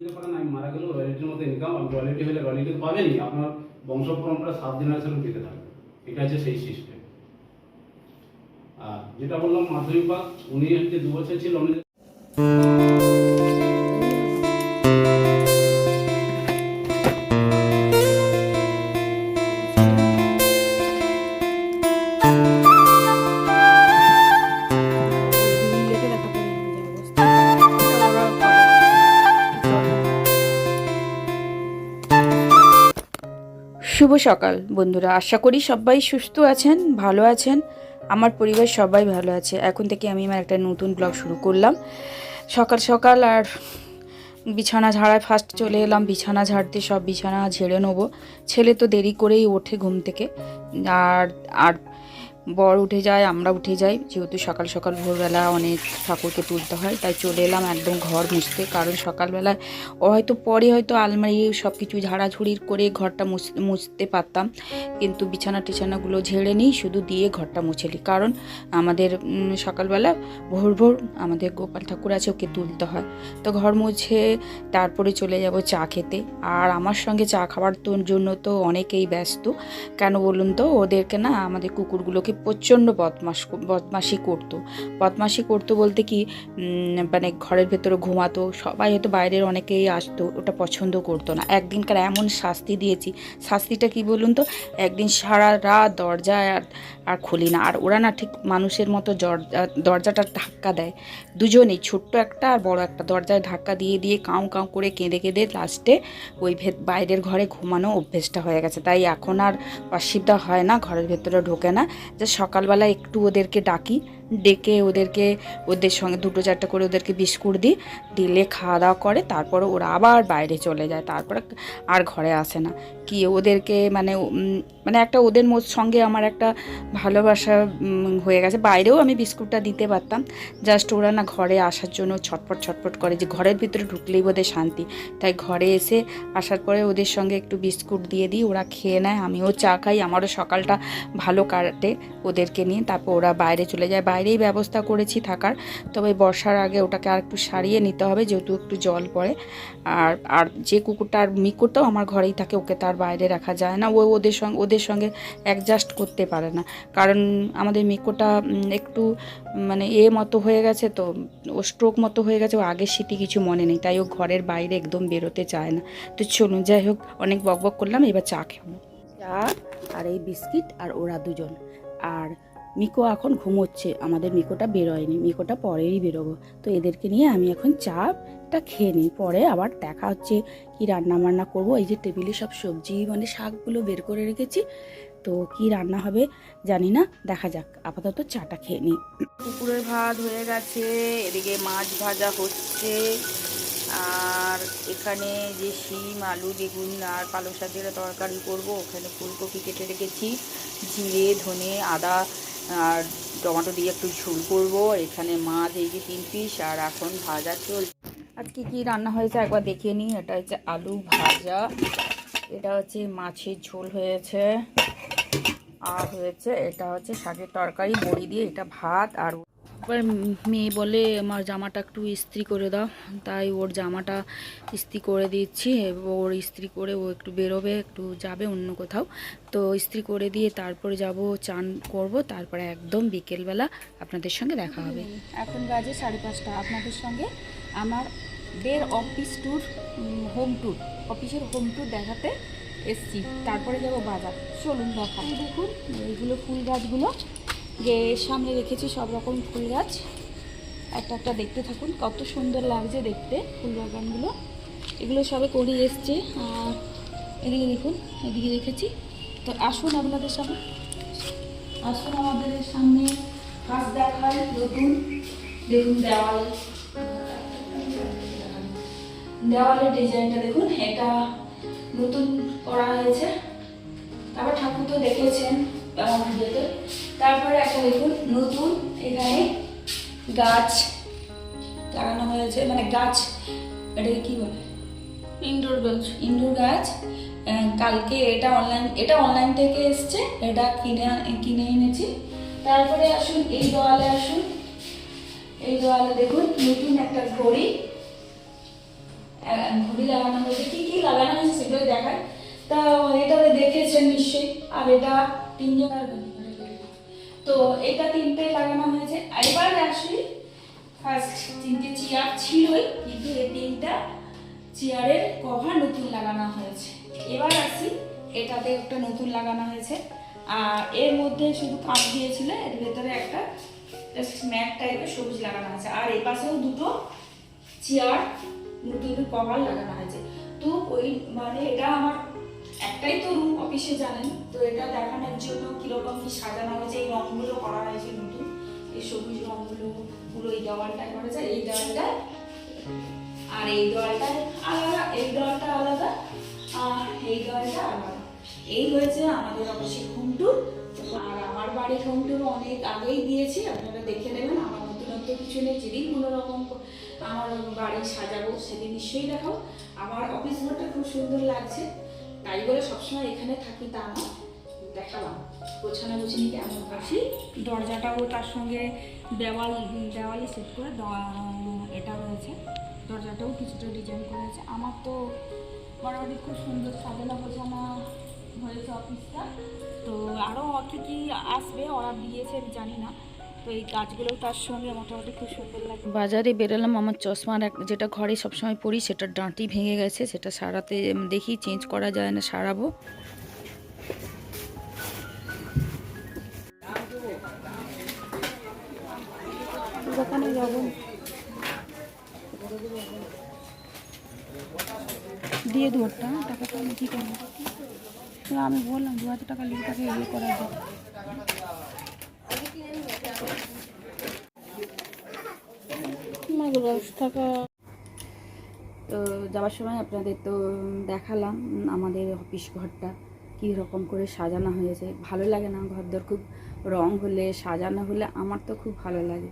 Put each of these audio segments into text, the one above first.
মারা গেলেও রয়্যালিটির মতো ইনকাম আর রয়্যালিটি হলে রয়্যালিটি পাবেনই, আপনার বংশ পরম্পরা সাত জেনারেশন পেতে থাকবে এটা হচ্ছে সেই সিস্টেম আর যেটা বললাম মাধ্যমিক পাস উনি হচ্ছে দু বছর ছিল, উনি শুভ সকাল, বন্ধুরা। আশা করি সবাই সুস্থ আছেন, ভালো আছেন। আমার পরিবার সবাই ভালো আছে। এখন থেকে আমি আমার একটা নতুন ব্লগ শুরু করলাম। সকাল সকাল আর বিছানা ঝাড়ায় ফার্স্ট চলে এলাম। বিছানা ঝাড়তে সব বিছানা ঝেড়ে নেব। ছেলে তো দেরি করেই ওঠে ঘুম থেকে। আর আর বর উঠে যায়, আমরা উঠে যাই। যেহেতু সকাল সকাল ভোরবেলা অনেক ঠাকুরকে তুলতে হয়, তাই চলে এলাম একদম ঘর মুছতে। কারণ সকালবেলায় ও হয়তো পরে হয়তো আলমারি সব কিছু ঝাড়াঝুড়ি করে ঘরটা মুছ- মুছতে পারতাম। কিন্তু বিছানা টিছানাগুলো ঝেড়ে নিই, শুধু দিয়ে ঘরটা মুছে নিই। কারণ আমাদের সকালবেলা ভোর ভোর আমাদের গোপাল ঠাকুর আছে, ওকে তুলতে হয়। তো ঘর মুছে তারপরে চলে যাব চা খেতে। আর আমার সঙ্গে চা খাওয়ার জন্য তো অনেকেই ব্যস্ত। কেন বলুন তো? ওদেরকে না আমাদের কুকুরগুলোকে প্রচণ্ড বদমাস বদমাসি করতো। বদমাসি করতো বলতে কি মানে ঘরের ভেতরে ঘুমাতো, সবাই হয়তো বাইরের অনেকেই আসতো, ওটা পছন্দ করতো না। একদিনকার এমন শাস্তি দিয়েছি, শাস্তিটা কি বলুন তো? একদিন সারা রাত দরজা আর আর খুলি না। আর ওরা না ঠিক মানুষের মতো দরজা- দরজাটা ধাক্কা দেয়। দুজনেই, ছোট্ট একটা আর বড় একটা, দরজায় ধাক্কা দিয়ে দিয়ে কাউ কাউ করে কেঁদে কেঁদে লাস্টে ওই ভেত, বাইরের ঘরে ঘুমানো অভ্যেসটা হয়ে গেছে। তাই এখন আর অসুবিধা হয় না, ঘরের ভেতরে ঢোকে না। যে সকালবেলা একটু ওদেরকে ডাকি। ডেকে ওদেরকে, ওদের সঙ্গে দুটো চারটে করে ওদেরকে বিস্কুট দিই, দিলে খাওয়া দাওয়া করে, তারপরে ওরা আবার বাইরে চলে যায়, তারপরে আর ঘরে আসে না। কি ওদেরকে মানে মানে একটা ওদের সঙ্গে আমার একটা ভালোবাসা হয়ে গেছে। বাইরেও আমি বিস্কুটটা দিতে পারতাম। জাস্ট ওরা না ঘরে আসার জন্য ছটপট ছটপট করে যে ঘরের ভিতরে ঢুকলেই ওদের শান্তি। তাই ঘরে এসে আসার পরে ওদের সঙ্গে একটু বিস্কুট দিয়ে দিই, ওরা খেয়ে নেয়, আমিও চা খাই। আমারও সকালটা ভালো কাটে ওদেরকে নিয়ে। তারপর ওরা বাইরে চলে যায় বাইরেই ব্যবস্থা করেছি থাকার। তবে বর্ষার আগে ওটাকে আর একটু সারিয়ে নিতে হবে যেহেতু একটু জল পড়ে। আর আর যে কুকুরটা আর মিকুরটাও আমার ঘরেই থাকে, ওকে তার বাইরে রাখা যায় না। ও ওদের সঙ্গে ওদের সঙ্গে অ্যাডজাস্ট করতে পারে না। কারণ আমাদের মিকুরটা একটু মানে এ মতো হয়ে গেছে তো, ও স্ট্রোক মতো হয়ে গেছে, ও আগের স্মৃতি কিছু মনে নেই। তাই ও ঘরের বাইরে একদম বেরোতে চায় না। তো চলুন, যাই হোক, অনেক বক বক করলাম, এবার চা খাব চা আর এই বিস্কিট আর ওরা দুজন। আর মিকো এখন ঘুমোচ্ছে। আমাদের মিকোটা বেরোয়নি, মিকোটা পরেই বেরোবো। তো এদেরকে নিয়ে আমি এখন চাটা খেয়ে নিই। পরে আবার দেখা হচ্ছে কি রান্না বান্না করব। এই যে টেবিলে সব সবজি মানে শাকগুলো বের করে রেখেছি। তো কি রান্না হবে জানি না। দেখা যাক। আপাতত চাটা খেয়ে নিই। কুকুরের ভাত হয়ে গেছে। এদিকে মাছ ভাজা হচ্ছে। আর এখানে যে শিম, আলু, বেগুন আর পালং শাকের তরকারি করব। ওখানে ফুলকপি কেটে রেখেছি। জিরে, ধনে, আদা আর টমেটো দিয়ে একটু ঝুল করব। এখানে মাছ, এই যে তিন পিস, আর এখন ভাজা চল আজকে কি রান্না হয়েছে একবার দেখিয়ে নিই। এটা হচ্ছে আলু ভাজা। এটা হচ্ছে মাছের ঝোল হয়েছে। আর হয়েছে, এটা হচ্ছে শাকের তরকারি, বড়ি দিয়ে এটা ভাত, আর এবার মেয়ে বলে, আমার জামাটা একটু ইস্ত্রি করে দাও। তাই ওর জামাটা ইস্ত্রি করে দিচ্ছি। ওর ইস্ত্রি করে ও একটু বেরোবে, একটু যাবে অন্য কোথাও। তো ইস্ত্রি করে দিয়ে তারপরে যাব, চান করব। তারপরে একদম বিকেলবেলা আপনাদের সঙ্গে দেখা হবে। এখন বাজে সাড়ে পাঁচটা। আপনাদের সঙ্গে আমার দের অফিস ট্যুর হোম ট্যুর, অফিসের হোম ট্যুর দেখাতে এসছি। তারপরে যাব বাজার। চলুন দেখা দেখুন, এইগুলো ফুল গাছগুলো। যে সামনে রেখেছি সব রকম ফুল গাছ। একটা একটা দেখতে থাকুন, কত সুন্দর লাগছে দেখতে ফুল বাগানগুলো। এগুলো সবে করে এসছে। আর এদিকে দেখুন, এদিকে রেখেছি। তো আসুন আপনাদের সামনে। আসুন আমাদের সামনে, গাছ দেখায় নতুন। দেখুন দেওয়াল। দেওয়ালের ডিজাইনটা দেখুন, এটা নতুন করা হয়েছে। তারপর ঠাকুর তো দেখেছেন ভিডিওতে। তারপরে একটা দেখুন নতুন এখানে গাছ লাগানো হয়েছে মানে গাছ এটাকে কি বলে? ইনডোর গাছ। ইনডোর গাছ। কালকে এটা অনলাইন এটা অনলাইন থেকে এসছে এটা কিনে কিনে এনেছি। তারপরে আসুন এই দেওয়ালে আসুন। এই দেওয়ালে দেখুন নতুন একটা ঘড়ি। ঘড়ি লাগানো হয়েছে। কী কী লাগানো হয়েছে সেগুলো দেখায় তা এটা দেখেছেন নিশ্চয়ই। আর এটা তিনজন আর তো এটা তিনটে লাগানো হয়েছে। এবার আসি ফার্স্ট তিনটে চেয়ার ছিলই কিন্তু এই তিনটা চেয়ারের কভার নতুন লাগানো হয়েছে। এবার আসি, এটাতে একটা নতুন লাগানো হয়েছে। আর এর মধ্যে শুধু কাপ দিয়েছিল, এর ভেতরে একটা ম্যাট টাইপের সবুজ লাগানো হয়েছে আর এই পাশেও দুটো চেয়ার নতুন কভার লাগানো হয়েছে। তো ওই মানে এটা আমার একটাই তো রুম অফিসে জানেন, তো এটা দেখানোর জন্য কীরকম কি সাজানো হয়েছে, এই রঙগুলো করা হয়েছে নতুন, এই সবুজ রঙগুলো পুরো এই দেওয়ালটায় যায়, এই দেওয়ালটায় আর এই দেওয়ালটায় আলাদা, এই দেওয়ালটা আলাদা, আর এই দেওয়ালটা আলাদা। এই হয়েছে আমাদের অফিসে হোম ট্যুর আর আমার বাড়ির হোম ট্যুর অনেক আগেই দিয়েছি আপনারা দেখে নেবেন, আমার নতুনত্ব কিছু নেই, যেদিন কোনো রকম আমার বাড়ি সাজাবো, সেদিন নিশ্চয়ই দেখাও আমার অফিস ঘরটা খুব সুন্দর লাগছে। তাই বলে সবসময় এখানে থাকি তা না। দেখালাম। গোছানো গুছিনি কেমন দরজাটাও তার সঙ্গে দেওয়াল, দেওয়ালে সেট করে এটা রয়েছে। দরজাটাও কিছুটা ডিজাইন করেছে। আমার তো মোটামুটি খুব সুন্দর সাজানো গোছানো হয়েছে অফিসটা তো আরও কী কী আসবে অর্ডার দিয়েছে জানি না। তো এই গাছগুলো তার সঙ্গে মোটামুটি খুব সুন্দর লাগে। বাজারে বেরোলাম আমার চশমার এক যেটা ঘরে সবসময় পরি সেটা ডাঁটি ভেঙে গেছে সেটা সারাতে দেখি চেঞ্জ করা যায় না সারাবো। দোকানে যাব। দিয়ে দু হাজার টাকা টাকাটা আমি কী করব? আমি বললাম দু হাজার টাকা লিখে তাকে ইয়ে করা যায় দশ টাকা তো যাওয়ার সময় আপনাদের তো দেখালাম আমাদের অফিস ঘরটা, কী রকম করে সাজানো হয়েছে। ভালো লাগে না ঘরদর খুব রং হলে, সাজানো হলে আমার তো খুব ভালো লাগে।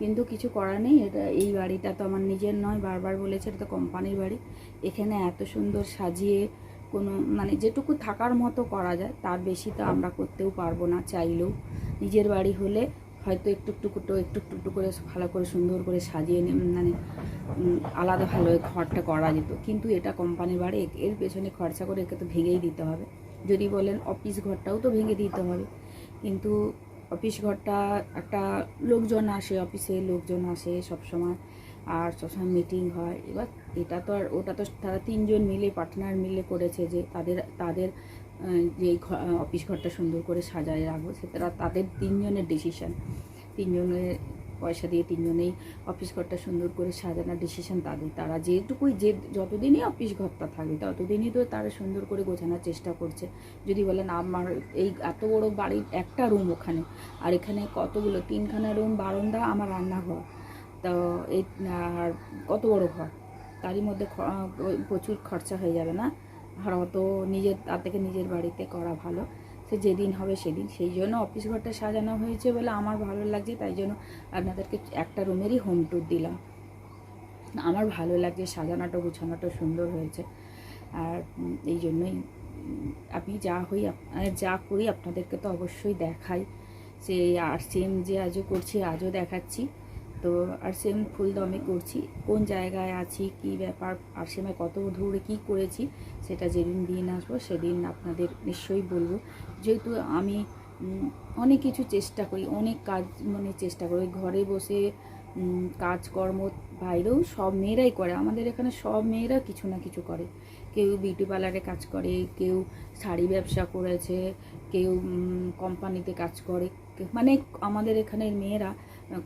কিন্তু কিছু করার নেই, এটা এই বাড়িটা তো আমার নিজের নয়, বারবার বলেছে এটা তো কোম্পানির বাড়ি। এখানে এত সুন্দর সাজিয়ে কোনো মানে যেটুকু থাকার মতো করা যায়, তার বেশি তো আমরা করতেও পারব না চাইলেও। নিজের বাড়ি হলে হয়তো একটু একটু একটু একটু একটু একটু করে ভালো করে সুন্দর করে সাজিয়ে মানে আলাদা ভালো ঘরটা করা যেত। কিন্তু এটা কোম্পানির বাড়ি এর পেছনে খরচা করে একে তো ভেঙেই দিতে হবে। যদি বলেন অফিস ঘরটাও তো ভেঙে দিতে হবে। কিন্তু অফিস ঘরটা একটা লোকজন আসে অফিসে লোকজন আসে সব সময় আর সবসময় মিটিং হয়। এবার এটা তো আর, ওটা তো তারা তিনজন মিলে পার্টনার মিলে করেছে যে তাদের তাদের যে অফিস ঘরটা সুন্দর করে সাজায় রাখব সেটা তাদের তিনজনের ডিসিশান তিনজনের পয়সা দিয়ে তিনজনেই অফিস ঘরটা সুন্দর করে সাজানোর ডিসিশন তাদের। তারা যেটুকুই যে যতদিনই অফিস ঘরটা থাকবে ততদিনই তো তারা সুন্দর করে গোছানোর চেষ্টা করছে। যদি বলেন আমার এই এত বড় বাড়ির একটা রুম ওখানে, আর এখানে কতগুলো? তিনখানা রুম বারান্দা, আমার রান্নাঘর। তো এই আর কত বড় ঘর? তারই মধ্যে প্রচুর খরচা হয়ে যাবে না? অত নিজের, তার থেকে নিজের বাড়িতে করা ভালো। সে যেদিন হবে সেদিন। সেই জন্য অফিস ঘরটা সাজানো হয়েছে বলে আমার ভালো লাগছে, তাই জন্য আপনাদেরকে একটা রুমেরই হোম ট্যুর দিলাম। আমার ভালো লাগছে, সাজানোটা, গুছানোটা সুন্দর হয়েছে। আর এই জন্যই আমি যা হই যা করি আপনাদেরকে তো অবশ্যই দেখাই। সে আর সেম যে আজও করছি, আজও দেখাচ্ছি। তো আর সেম ফুলদমে করছি। কোন জায়গায় আছি, কি ব্যাপার, আর সেমে কত দূরে কি করেছি, সেটা যেদিন দিন আসব সেদিন আপনাদের নিশ্চয়ই বলব। যেহেতু আমি অনেক কিছু চেষ্টা করি, অনেক কাজ মানে চেষ্টা করি। ঘরে বসে কাজকর্ম বাইরেও সব মেয়েরাই করে। আমাদের এখানে সব মেয়েরা কিছু না কিছু করে। কেউ বিউটি পার্লারে কাজ করে, কেউ শাড়ি ব্যবসা করেছে, কেউ কোম্পানিতে কাজ করে। মানে আমাদের এখানের মেয়েরা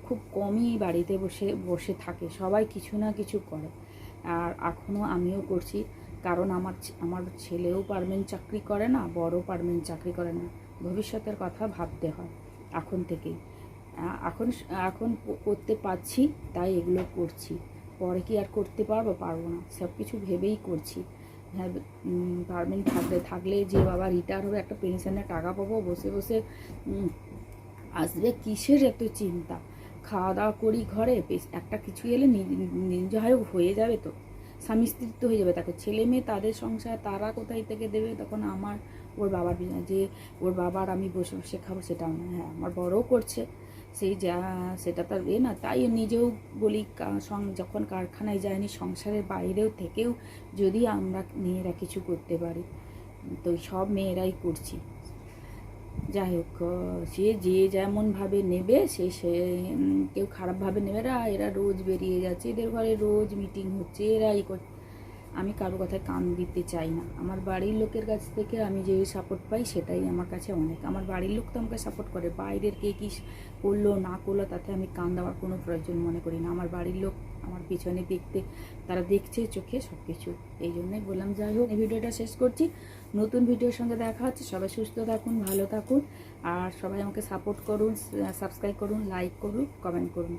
খুব কমই বাড়িতে বসে বসে থাকে। সবাই কিছু না কিছু করে। আর এখনও আমিও করছি। কারণ আমার আমার ছেলেও পারমেন্ট চাকরি করে না বড় পারমেন্ট চাকরি করে না। ভবিষ্যতের কথা ভাবতে হয়, এখন থেকেই। এখন এখন করতে পারছি, তাই এগুলো করছি। পরে কি আর করতে পারব? পারব না। সব কিছু ভেবেই করছি। হ্যাঁ পারমেন্ট থাকলে থাকলে যে বাবা রিটায়ার হবে, একটা পেনশনের টাকা পাবো, বসে বসে আসবে কিসের এত চিন্তা? খাওয়া দাওয়া করি ঘরে, বেশ একটা কিছু এলে নিজ- নিজ হয় যাবে তো। স্বামী স্ত্রীর তো হয়ে যাবে। তাকে ছেলে মেয়ে তাদের সংসার, তারা কোথায় থেকে দেবে? তখন আমার, ওর বাবার যে ওর বাবার আমি বসে বসে খাব সেটাও না হ্যাঁ আমার বড়ও করছে। সেই যা, সেটা তার এ না, তাই নিজেও বলি যখন কারখানায় যায়নি, সংসারের বাইরেও থেকেও যদি আমরা মেয়েরা কিছু করতে পারি, তো সব মেয়েরাই করছি। যাই হোক সে যে যেমনভাবে নেবে, সে সে কেউ খারাপভাবে নেবে না। এরা রোজ বেরিয়ে যাচ্ছে, এদের ঘরে রোজ মিটিং হচ্ছে এরা এই কর, আমি কারও কথায় কান দিতে চাই না। আমার বাড়ির লোকের কাছ থেকে আমি যে সাপোর্ট পাই, সেটাই আমার কাছে অনেক। আমার বাড়ির লোক তো আমাকে সাপোর্ট করে। বাইরের কে কী করল, না করল, তাতে আমি কান দেওয়ার কোনো প্রয়োজন মনে করি না। আমার বাড়ির লোক আমার পিছনে দেখতে, তারা দেখছে চোখে সব কিছু এই জন্যই বললাম, যাই হোক, এই ভিডিওটা শেষ করছি। নতুন ভিডিওর সঙ্গে দেখা হচ্ছে। সবাই সুস্থ থাকুন, ভালো থাকুন। আর সবাই আমাকে সাপোর্ট করুন সাবস্ক্রাইব করুন লাইক করুন কমেন্ট করুন।